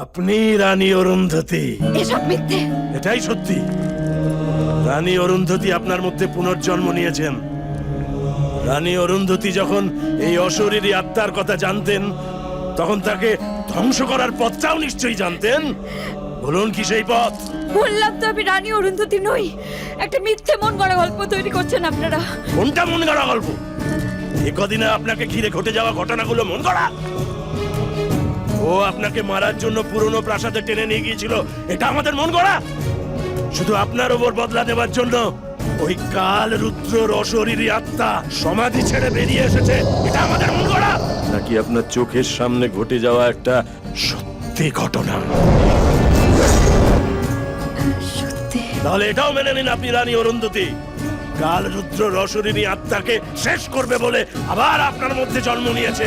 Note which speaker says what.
Speaker 1: আপনি রানী অরুন্ধতী।
Speaker 2: এসব মিথ্যে।
Speaker 1: এটাই সত্যি। রানী অরুন্ধতী আপনার মধ্যে পুনর্জন্ম নিয়েছেন। রানী অরুন্ধতী যখন এই অশরীরী আত্মার কথা জানতেন তখন তাকে ধ্বংস করার পথটাও নিশ্চয়ই জানতেন। বলুন কি সেই পথ?
Speaker 2: বললাম তো আমি রানী অরুন্ধতী নই। একটা মিথ্যে মন গড়া গল্প তৈরি করছেন আপনারা।
Speaker 1: কোনটা মন গড়া গল্প? এ কদিনে আপনাকে ঘিরে ঘটে যাওয়া ঘটনাগুলো মন গড়া? ও আপনাকে মারার জন্য পুরনো প্রাসাদে টেনে নিয়ে গিয়েছিল। এটা আমাদের মন গড়া। শুধু আপনার ওপর বদলা দেওয়ার জন্য ওই কাল রুদ্র রসরীরী আত্মা সমাধি ছেড়ে বেরিয়ে এসেছে। এটা আমাদের মন গড়া। নাকি আপনার চোখের সামনে ঘটে যাওয়া একটা সত্যি ঘটনা?
Speaker 2: সত্যি?
Speaker 1: তাহলে এটাও মেনে নিন আপনি রানী অরুন্ধতী। কাল রুদ্র রসরিনী আত্মাকে শেষ করবে বলে আবার আপনার মধ্যে জন্ম নিয়েছে।